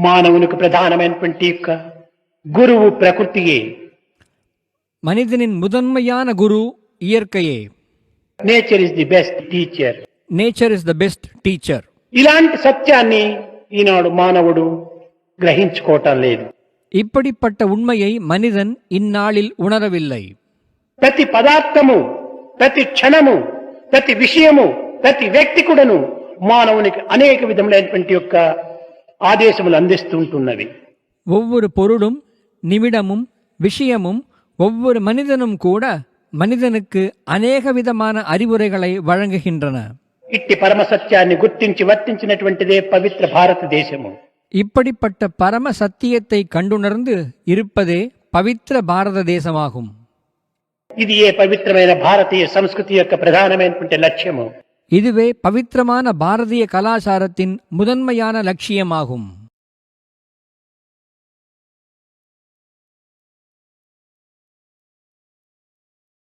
మానవునికి ప్రధానమైనటువంటి యొక్క గురువు ప్రకృతియే மனிதனின் முதன்மையான குரு இயற்கையே nature is the best teacher nature is the best teacher ఇలాంటి సత్యాన్ని ఈనాడు మానవుడు గ్రహించుకోవటం లేదు இப்படிப்பட்ட உண்மையை மனிதன் இந்நாளில் உணரவில்லை ప్రతి పదార్థము ప్రతి క్షణము ప్రతి విషయము ప్రతి వ్యక్తి కూడాను మానవునికి అనేక విధములైనటువంటి యొక్క ఆదేశములు అందిస్తుంటున్నవి ஒவ்வொரு பொருளும் நிமிடமும் விஷயமும் ஒவ்வொரு மனிதனும் கூட மனிதனுக்கு அநேக விதமான அறிவுரைகளை வழங்குகின்றன ఇట్టి పరమ సత్యాన్ని గుర్తించి వర్తించినటువంటిదే పవిత్ర భారతదేశము இப்படிப்பட்ட பரம சத்தியத்தை கண்டுணர்ந்து இருப்பதே பவித்திர பாரத தேசமாகும் ఇది ఏ పవిత్రమైన భారతీయ సంస్కృతి యొక్క ప్రధానమైనటువంటి లక్ష్యము இதுவே பவித்திரமான பாரதிய கலாச்சாரத்தின் முதன்மையான லட்சியமாகும்.